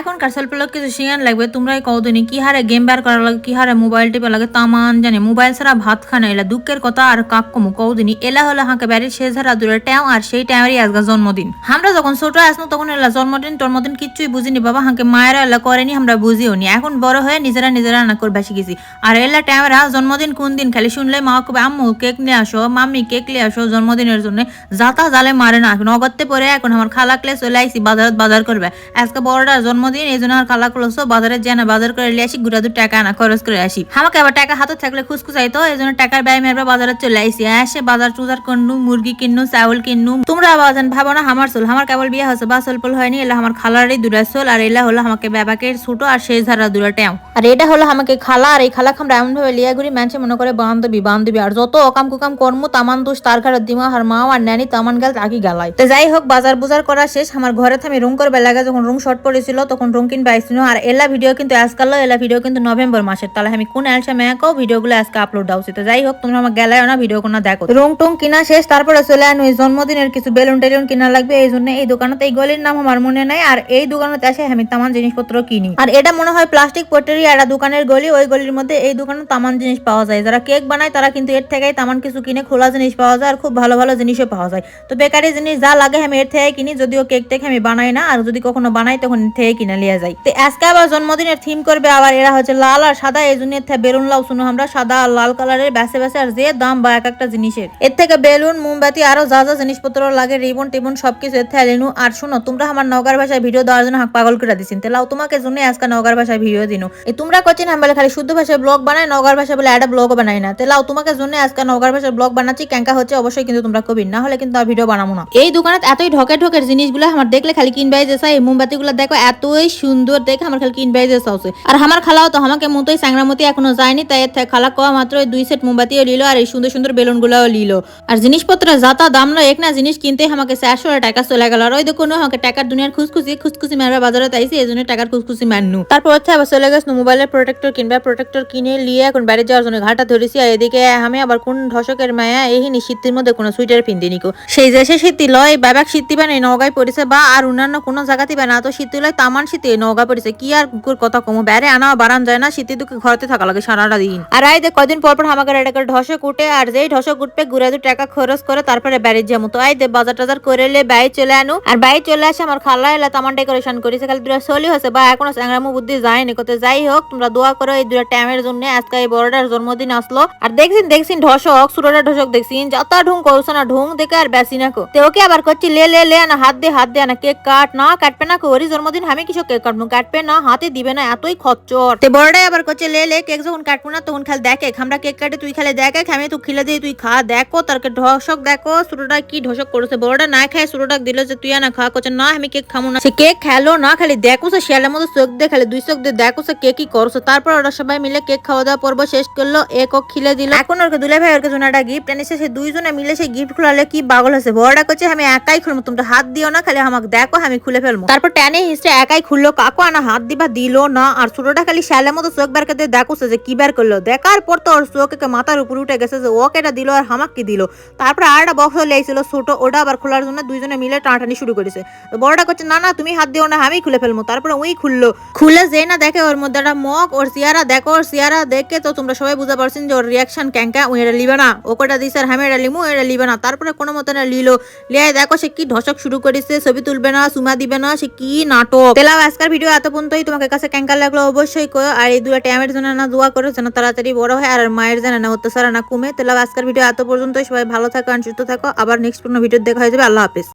এখনকার সেলফি লোক কিছু শিখান লাগবে, তোমরাই কদিনই কি হারে গেম বার করা লাগে কি হারে মোবাইল টিপে লাগে তামান জানে। মোবাইল ছাড়া ভাত খানা এলা দুঃখের কথা আর কাক কমু কদিনই এলা হলো হাঁকে বাড়ির শেষ হারা দূরে ট্যাও আর সেই ট্যামেরই আজকে জন্মদিন। আমরা যখন ছোট আসনো তখন এলা জন্মদিন টন্মদিন কিচ্ছুই বুঝিনি, বাবা, হাঁকে মায়েরা এলা করেনি, আমরা বুঝিও নি এখন বড় হয়ে নিজেরা নিজেরা রান্না করে বেশি গেছি। আর এলা ট্যামেরা জন্মদিন কোন দিন, খালি শুনলে মা কবে, আম্মু, কেক নিয়ে আসো মাম্মি কেক নিয়ে আসো জন্মদিনের জন্য, যাতা জালে মারে না নগদতে পরে এখন আমার খালা ক্লে চলে আইসি বাজারত বাজার করবে। আজকে বড়টার জন্মদিন এই জন্য আর খালা ক্লসো বাজারে জানা বাজার করে আসি, গুড়া দু টাকা আনা, খরচ করে আসি। আমাকে আবার টাকা হাতে থাকলে খুসখুসাই তো এই জন্য টাকার ব্যয় মেরবে বাজারে চলে আসে বাজার টুজার কিনু মুরগি কিনু চাউল কিনু তোমরা বাজান ভাবো না, আমার চল, আমার কেবল বিয়ে হচ্ছে বা সলপল হয়নি, এলা আমার খালারই দুরা চল, আর এলা হলো আমাকে বাবাকে ছোট আর শেষ ধারা দুরা ট্যাও। আর এটা হলো আমাকে খালা, আর এই খালা খামরা এমন ভাবে লিয়া ঘুরি ম্যানছে মনে করে বান্ধবী বান্ধবী, আর যত অকাম কুকাম কর্ম, তামান দোষ, তার ঘরের দিমা, আর মা আর ন্যানি তামান গেল, তাকি গালাই তো যাই হোক, বাজার বুজার করা শেষ, আমার ঘরে থামি রুম করবে লাগা, যখন রুম শর্ট পড়েছিল তখন রুম কিনবে আইছিল আর এলা ভিডিও কিন্তু আজকাল এলা ভিডিও কিন্তু নভেম্বর মাসের। তাহলে আমি কোন এলসা মেয়াকেও ভিডিওগুলো আজকে আপলোড দাও তো যাই হোক, তোমরা আমার গেলায় না ভিডিও কোনো দেখো। রুম টুম কিনা শেষ, তারপরে চলে আনো, এই জন্মদিনের কিছু বেলুন টেলুন কিনা লাগবে। এই জন্য এই দোকানতে এই গলির নাম আমার মনে নাই, আর এই দোকানতে আসে আমি তামান জিনিসপত্র কিনি। আর এটা মনে হয় প্লাস্টিক পটেরি একটা দোকানের গলি, ওই গলির মধ্যে এই দোকানে তামান জিনিস পাওয়া যায়। যারা কেক বানায়, তারা কিন্তু এর থেকেই তামান কিছু কিনে খোলা জিনিস পাওয়া যায়, আর খুব ভালো ভালো জিনিসও পাওয়া যায়। তো বেকারি জিনিস যা লাগে আমি এর থেকে কিনি, যদিও কেক টেক আমি বানাই না, আর যদি কখনো বানাই, তখন থেকে কিনে লিয়ে যাই তো আজকে আবার জন্মদিনের থিম করবে আবার এরা হচ্ছে লাল আর সাদা, এই জন্য বেলুন লাউ শুনো আমরা, সাদা আর লাল কালারের ব্যাসে ব্যাসে আর যে দাম বা এক একটা জিনিসের। এর থেকে বেলুন, মোমবাতি, আরও যা যা জিনিসপত্র লাগে, রিবন টিবন সবকিছু এর থেকে লিনু আর শুনো, তোমরা আমার নগার ভাষায় ভিডিও দেওয়ার জন্য হাক পাগল করে দিছিন। তেলাও তোমাকে জন্য আজকে নগার ভাষায় ভিডিও দিনু। তোমরা কোচিন আমি বলে খালি শুদ্ধ ভাষায় ব্লগ বানাই নগর ভাষায় বলে একটা ব্লগ বানাই না। তেলাও তোমাকে জন্য আজকে নগর ভাষায় ব্লগ বানাচ্ছি ক্যাঙ্কা হচ্ছে অবশ্যই কিন্তু তোমরা কবি, না হলে কিন্তু আর ভিডিও বানাবো না। এই দোকানে এতই ঢকে ঢকের জিনিসগুলো আমার দেখলে খালি কিনবাই যে এই মোমবাতিগুলো দেখো এতই সুন্দর দেখে আমার খালি কিনবাই যে চাওছে আর আমার খালাও তো, আমাকে মতোই স্যাংরামতি এখনও যায়নি, তাই খালা কওয়া মাত্র ওই দুই সেট মোমবাতিও লিলো আর এই সুন্দর সুন্দর বেলুন গুলাও লিলো আর জিনিসপত্র যাতা দাম নয়, এক না জিনিস কিনতে আমাকে চারশো টাকা চলে গেল। আর ওই দেখুন আমাকে টাকার দুনিয়ার খুশখুশি খুশখুশি মারবে বাজারে তাইছি এই জন্য টাকার খুশখুশি মারনু তারপর হচ্ছে আবার চলে গেছে মোবাইলের প্রোটেক্টর কিনবে প্রোটেক্টর কিনে নিয়ে এখন বাইরে যাওয়ার জন্য ঘাটা ধরেছি। আর এদিকে আমি আবার কোন ধসকের মায়া, এই শীতের মধ্যে কোনো সুইটার পিন্দি নিকো। সেই দেশে শীতি লয়, বাবাক শীতি বানে নগায় পড়েছে বা আর অন্যান্য কোনো জায়গাতে বা না, তো শীতি লয় তামান শীতে নগা পড়েছে, কি আর কুকুর কথা কমো? বাইরে আনা বারান যায় না, শীতে দুঃখে ঘরতে থাকা লাগে সারাটা দিন। আর আই দেখ কদিন পর পর আমাকে এটা করে ঢসক উঠে আর যেই ঢসক উঠবে ঘুরে দু টাকা খরচ করে তারপরে বাইরে যাব তো আই দে, বাজার টাজার করে এলে বাই চলে আনু। আর বাই চলে আসে আমার খালা এলা তামান ডেকোরেশন করেছে, খালি দুটা চলি হয়েছে। বা এখনও স্যাংরামু বুদ্ধি যায়নি কোথায় যাই হোক, তোমরা দোয়া করো এই দুটা টাইমের জন্য, আজকে এই বড়টার জন্মদিন আসলো। আর দেখছিন দেখছিন ঢসক সুরটা ঢসক দেখছিন যত ঢুং করছ না ঢুং দেখে আর বেশি না কো। তো ওকে আবার করছি, লে লে লে না হাত দে হাত দে না কেক কাট, না কাটবে না ওরই জন্মদিন আমি কিছু কেক কাটবো না, হাতে দিবে না, এতই খচ্চর। তে বড়টাই আবার করছে, লে লে, কেক যখন কাটবো না, তখন খালি দেখে আমরা কেক কাটে, তুই খালি দেখে আমি তুই খিলে দিয়ে তুই খা, দেখো তার ঢসক দেখো, সুরোটা কি ঢসক করেছে বড়টা না খায়, সুরোটা দিল যে, তুই না, খা, করছে, না, আমি কেক খামো না। সে কেক খেলো না, খালি দেখো, সে শিয়ালের মতো চোখ দিয়ে, খালি দুই চোখ দিয়ে দেখো, সে কেকই করছে। তারপর ওরা সবাই মিলে কেক খাওয়া দাওয়া পর্ব শেষ করল, এক ওক খিলে দিল। এখন ওর দুলে ভাই, ওর জন্য একটা গিফট এনেছে, সে দুইজনে মিলে সেই গিফট খোলালে কি পাগল হয়েছে। বড়টা করছে, আমি একাই খুলবো, তোমরা হাত দিও না, খালি আমাকে দেখো, আমি খুলে ফেলব। তারপর টেনে হিসেবে একাই খুললো, কাকু, আনা হাত দিবা? দিল না। আর ছোটটা খালি শ্যালের মতো চোখ বের করতে দেখো যে কি বের করল। দেখার পর তো ওর চোখ একে মাথার উপর উঠে গেছে যে ও কেটা দিল আর হামাক কি দিল। তারপর আর একটা বক্স লেগেছিল ছোট, ওটা আবার খোলার জন্য দুইজনে মিলে টানাটানি শুরু করেছে। বড়টা করছে, না না, তুমি হাত দিও না আমি খুলে ফেলব তারপরে ওই খুললো। খুলে যে না দেখে ওর মধ্যে একটা মগ, ওর সিয়ারা দেখো, ওর সিয়ারা দেখে তো তোমরা সবাই বুঝতে পারছেন যে ওর রিয়াকশন ক্যাঙ্কা ওই এটা লিবে না, ও কটা দিস আর আমি এটা লিমু এটা লিবে না। তারপরে কোনো মতো না লিলো। লিয়ে দেখো সে কি ঢসক শুরু করেছে, ছবি তুলবে না সুমা দিবে না, সে কি নাটক। তেলাও আজকের ভিডিও এত পর্যন্তই। তোমাকে কাছে ক্যাঙ্কার লাগল অবশ্যই করো আর এই দুটা ট্যামের জন্য না দোয়া করো, যেন তাড়াতাড়ি বড় হয়, আর মায়ের যেন না অত্যাচার না কমে। তাহলে আজকের ভিডিও এত পর্যন্তই। সবাই ভালো থাকো আর সুস্থ থাকো। আবার নেক্সট কোনো ভিডিও দেখা হয়ে যাবে। আল্লাহ হাফিজ।